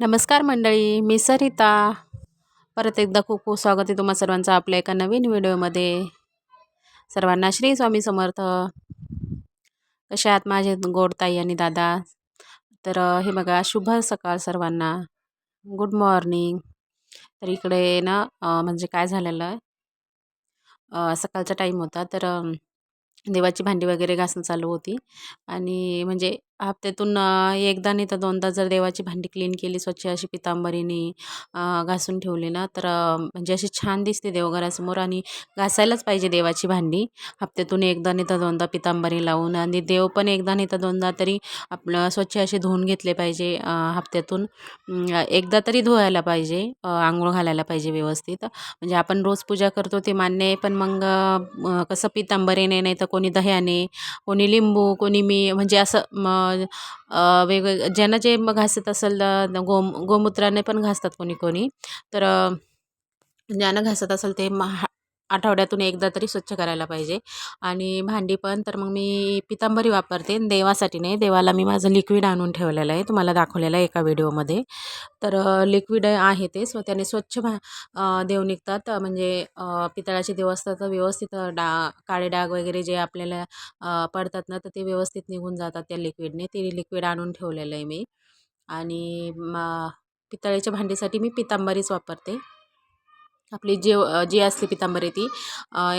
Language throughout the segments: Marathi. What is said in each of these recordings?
नमस्कार मंडळी मी सरिता. परत एकदा खूप खूप स्वागत आहे तुम्हा सर्वांचं आपल्या एका नवीन व्हिडिओमध्ये. सर्वांना श्री स्वामी समर्थ. कशा आहात माझे गोड ताई आणि दादा? तर हे बघा शुभ सकाळ सर्वांना. गुड मॉर्निंग तर इकडे ना म्हणजे काय झालेलं आहे? सकाळचा टाईम होता तर देवाची भांडी वगैरे घासणं चालू होती. आणि म्हणजे हप्त्यातून एकदा नाही तर दोनदा जर देवाची भांडी क्लीन केली स्वच्छ अशी पितांबरीने घासून ठेवली ना तर म्हणजे अशी छान दिसते देवघरासमोर आणि घासायलाच पाहिजे देवाची भांडी. हप्त्यातून एकदा नाही तर दोनदा पितांबरी लावून आणि देव पण एकदा नाही तर दोनदा तरी आपलं स्वच्छ असे धुवून घेतले पाहिजे हप्त्यातून. एकदा तरी धुवायला पाहिजे आंघोळ घालायला पाहिजे व्यवस्थित. म्हणजे आपण रोज पूजा करतो ते मान्य आहे पण मग कसं पितांबरीने नाही तर कोणी दह्याने कोणी लिंबू कोणी मी म्हणजे असं वेगवेग ज्यांना जे मग घासत असेल गोम गोमूत्राने पण घासतात कोणी कोणी तर ज्यांना घासत असेल ते महा आठवड्यातून एकदा तरी स्वच्छ करायला पाहिजे. आणि भांडी पण तर मग मी पितांबरी वापरते. देवासाठी नाही देवाला मी माझं लिक्विड आणून ठेवलेलं आहे. तुम्हाला दाखवलेलं आहे एका व्हिडिओमध्ये. तर लिक्विड आहे ते. स्व त्याने स्वच्छ भा देव निघतात. म्हणजे पितळाचे देव असतात तर व्यवस्थित डा काळे डाग वगैरे जे आपल्याला पडतात ना तर ते व्यवस्थित निघून जातात त्या लिक्विडने. ते लिक्विड आणून ठेवलेलं आहे मी. आणि म पितळेच्या भांडीसाठी मी पितांबरीच वापरते. आपली जे जी असली पितांबरी ती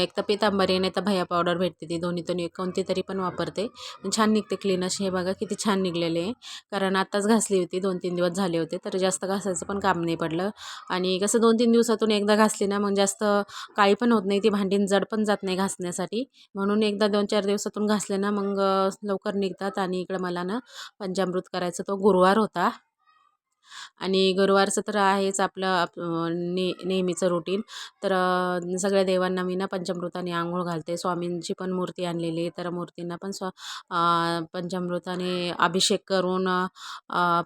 एक तर पितांबरी नाही तर भैया पावडर भेटते ती दोन्हीतून एक कोणती तरी पण वापरते. छान निघते क्लीन अशी हे बघा किती छान निघलेले आहे. कारण आत्ताच घासली होती दोन तीन दिवस झाले होते तर जास्त घासायचं पण काम नाही पडलं. आणि कसं दोन तीन दिवसातून एकदा घासली ना मग जास्त काळी पण होत नाही ती भांडी जड पण जात नाही घासण्यासाठी. म्हणून एकदा दोन चार दिवसातून घासले ना मग लवकर निघतात. आणि इकडं मला ना पंचामृत करायचं तो गुरुवार होता. आणि गुरुवारचं तर आहेच आपलं आप ने नेहमीचं रुटीन तर सगळ्या देवांना मी ना पंचामृताने आंघोळ घालते. स्वामींची पण मूर्ती आणलेली तर मूर्तींना पण स्व पंचामृताने अभिषेक करून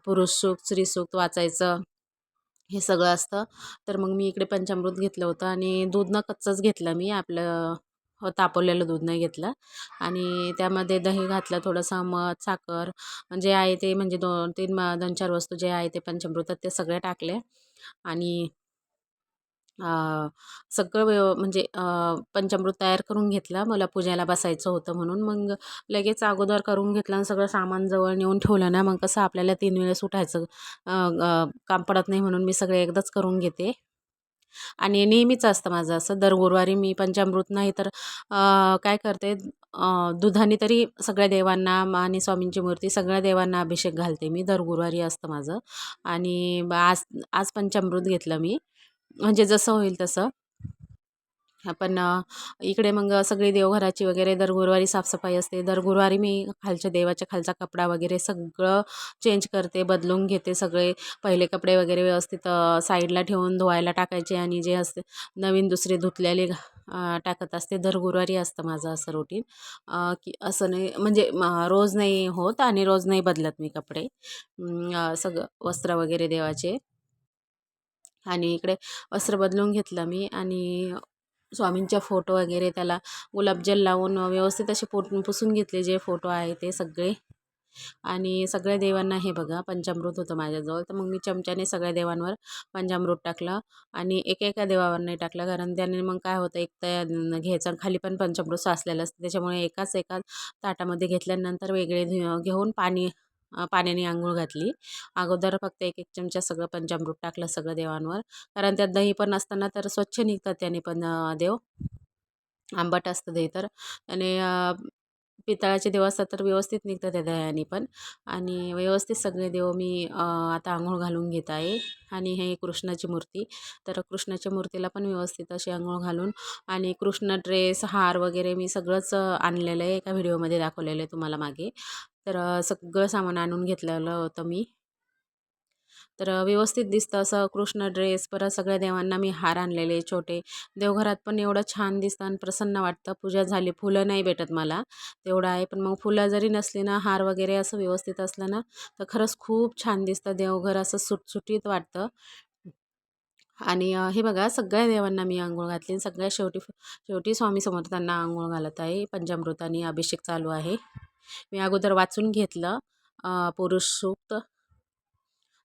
पुरुष सुक्त स्त्री सुक्त वाचायचं. हे सगळं असतं. तर मग मी इकडे पंचामृत घेतलं होतं आणि दूध न कच्चंच घेतलं मी आपलं तापवलेलं दूध नाही घेतलं आणि त्यामध्ये दही घातलं थोडंसं मध साखर जे आहे ते म्हणजे दोन तीन म दोन चार वस्तू जे आहे ते पंचामृतात ते सगळे टाकले आणि सगळं व्यव म्हणजे पंचमृत पंचामृत तयार करून घेतला. मला पूजेला बसायचं होतं म्हणून मग लगेच अगोदर करून घेतलं आणि सगळं सामान जवळ नेऊन ठेवलं ना मग कसं आपल्याला तीन वेळेस उठायचं काम पडत नाही म्हणून मी सगळे एकदाच करून घेते. आणि नेहमीच असतं माझं असं. दर गुरुवारी मी पंचामृत नाही तर काय करते दुधाने तरी सगळ्या देवांना आणि स्वामींची मूर्ती सगळ्या देवांना अभिषेक घालते मी. दर गुरुवारी असतं माझं. आणि आज आज पंचामृत घेतलं मी. म्हणजे जसं होईल तसं. पण इकडे मग सगळी देवघराची वगैरे दर गुरुवारी साफसफाई असते. दर गुरुवारी मी खालच्या देवाच्या खालचा कपडा वगैरे सगळं चेंज करते बदलून घेते सगळे. पहिले कपडे वगैरे व्यवस्थित साईडला ठेवून धुवायला टाकायचे आणि जे असते नवीन दुसरे धुतलेले टाकत असते. दर गुरुवारी असतं माझं असं रुटीन की असं नाही म्हणजे रोज नाही होत आणि रोज नाही बदलत मी कपडे. सगळं वस्त्र वगैरे देवाचे. आणि इकडे वस्त्र बदलून घेतलं मी आणि स्वामींच्या फोटो वगैरे त्याला गुलाबजल लावून व्यवस्थित असे पोट पुसून घेतले जे फोटो आहे ते सगळे. आणि सगळ्या देवांना हे बघा पंचामृत होतं माझ्याजवळ. तर मग मी चमच्याने सगळ्या देवांवर पंचामृत टाकलं आणि एका एका देवावर नाही टाकलं. कारण त्याने मग काय होतं एक तर घ्यायचं खाली पण पंचामृत साचलेलं असतं. त्याच्यामुळे एकाच एका ताटामध्ये घेतल्यानंतर वेगळे घेऊन पाणी पाण्याने आंघोळ घातली. अगोदर फक्त एक एक चमचा सगळं पंचामृत टाकलं सगळं देवांवर. कारण त्यात दही पण असताना तर स्वच्छ निघतात त्याने पण देव. आंबट असतं दही तर. आणि पितळाचे देव असतात तर व्यवस्थित निघतं त्या दह्याने पण. आणि व्यवस्थित सगळे देव मी आता आंघोळ घालून घेत आहे. आणि हे कृष्णाची मूर्ती. तर कृष्णाच्या मूर्तीला पण व्यवस्थित अशी आंघोळ घालून आणि कृष्ण ड्रेस हार वगैरे मी सगळंच आणलेलं आहे. एका व्हिडिओमध्ये दाखवलेलं आहे तुम्हाला मागे. तर सगळं सामान आणून घेतलेलं होतं मी. तर व्यवस्थित दिसतं असं कृष्ण ड्रेस परत सगळ्या देवांना मी हार आणलेले छोटे. देवघरात पण एवढं छान दिसतं आणि प्रसन्न वाटतं. पूजा झाली फुलं नाही भेटत मला. तेवढं आहे पण मग फुलं जरी नसली ना हार वगैरे असं व्यवस्थित असलं ना तर खरंच खूप छान दिसतं. देवघर असं सुटसुटीत वाटतं. आणि हे बघा सगळ्या देवांना मी आंघोळ घातली सगळ्या शेवटी शेवटी स्वामी समर्थांना आंघोळ घालत आहे. पंचामृताने अभिषेक चालू आहे. मी अगोदर वाचून घेतलं पुरुष सूक्त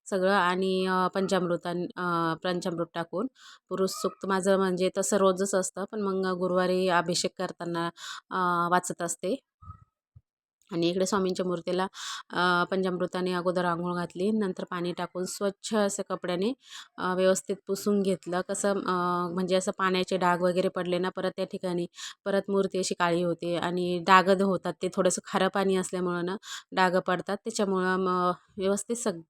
सगळं आणि अ, पंचामृता पंचामृत टाकून. पुरुष सूक्त माझं म्हणजे तसं रोजच असतं पण मग गुरुवारी अभिषेक करताना वाचत असते. आणि इकडे स्वामींच्या मूर्तीला पंचामृताने अगोदर आंघोळ घातली नंतर पाणी टाकून स्वच्छ असं कपड्याने व्यवस्थित पुसून घेतलं. कसं म्हणजे असं पाण्याचे डाग वगैरे पडले ना परत त्या ठिकाणी परत मूर्ती अशी काळी होते आणि डाग होतात ते थोडंसं खारं पाणी असल्यामुळं ना डाग पडतात. त्याच्यामुळं मग व्यवस्थित सग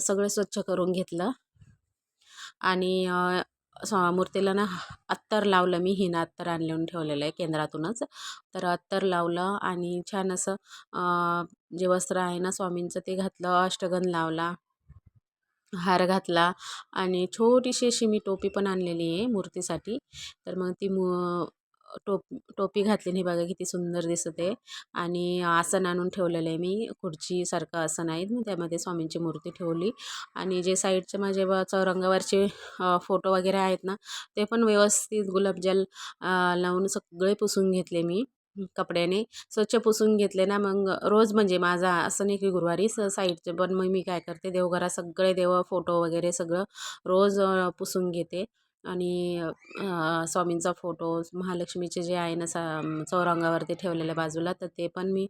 सगळं स्वच्छ करून घेतलं. आणि मूर्तीला ना अत्तर लावलं मी हिनं अत्तर आणून ठेवलेलं आहे केंद्रातूनच. तर अत्तर लावलं आणि छान असं जे वस्त्र आहे ना स्वामींचं ते घातलं अष्टगंध लावला हार घातला आणि छोटीशी अशी मी टोपी पण आणलेली आहे मूर्तीसाठी. तर मग ती मू टोप टोपी घातली नाही बघा किती सुंदर दिसत आहे. आणि आसन आणून ठेवलेलं आहे मी खुर्चीसारखं आसन आहे. मग त्यामध्ये स्वामींची मूर्ती ठेवली. आणि जे साईडचे माझे व चौरंगावरचे फोटो वगैरे आहेत ना ते पण व्यवस्थित गुलाबजल लावून सगळे पुसून घेतले मी कपड्याने. स्वच्छ पुसून घेतले ना मग रोज म्हणजे माझा असं नाही की गुरुवारी स साईडचे पण मग मी काय करते देवघरात सगळे देव फोटो वगैरे सगळं रोज पुसून घेते. आणि स्वामींचा फोटो महालक्ष्मीचे जे आहे ना सा चौरंगावरती ठेवलेल्या बाजूला तर ते पण मी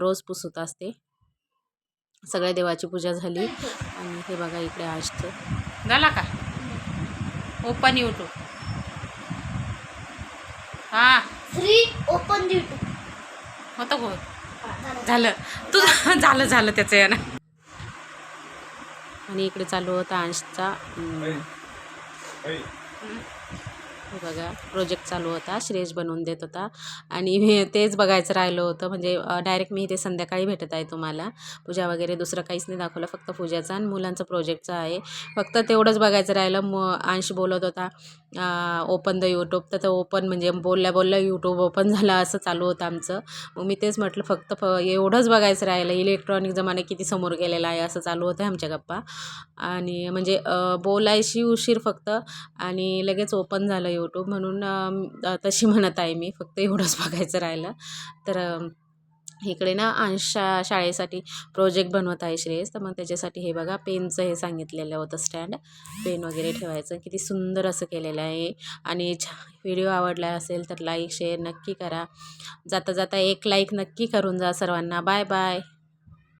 रोज पुसत असते. सगळ्या देवाची पूजा झाली आणि हे बघा इकडे आजचं झाला का? ओपन यूट्यूब हां. फ्री ओपन युट्यूब होतं हो झालं. तुझं झालं झालं त्याचं यानं. आणि इकडे चालू होता अंशचा 可以。嗯。हे बघा प्रोजेक्ट चालू होता श्रेयस बनवून देत होता. आणि मी तेच बघायचं राहिलं होतं म्हणजे डायरेक्ट मी इथे संध्याकाळी भेटत आहे तुम्हाला. पूजा वगैरे दुसरं काहीच नाही दाखवलं फक्त पूजाचा आणि मुलांचं प्रोजेक्टचं आहे. फक्त तेवढंच बघायचं राहिलं म अंश बोलत होता ओपन द यूट्यूब तर ते ओपन म्हणजे बोलल्या बोलल्या यूट्यूब ओपन झालं असं चालू होतं आमचं. मग मी तेच म्हटलं फक्त फ एवढंच बघायचं राहिलं. इलेक्ट्रॉनिक जमाने किती समोर गेलेला आहे असं चालू होतं आमच्या गप्पा. आणि म्हणजे बोलायशी उशीर फक्त आणि लगेच ओपन झालं यूट्यूब म्हणून तशी म्हणत आहे मी फक्त एवढंच बघायचं राहिलं. तर इकडे ना अंश शा शाळेसाठी प्रोजेक्ट बनवत आहे श्रेयस. तर मग त्याच्यासाठी हे बघा पेनचं हे सांगितलेलं होतं स्टँड पेन वगैरे ठेवायचं. किती सुंदर असं केलेलं आहे. आणि व्हिडिओ आवडला असेल तर लाईक शेअर नक्की करा. जाता जाता एक लाईक नक्की करून जा सर्वांना. Bye bye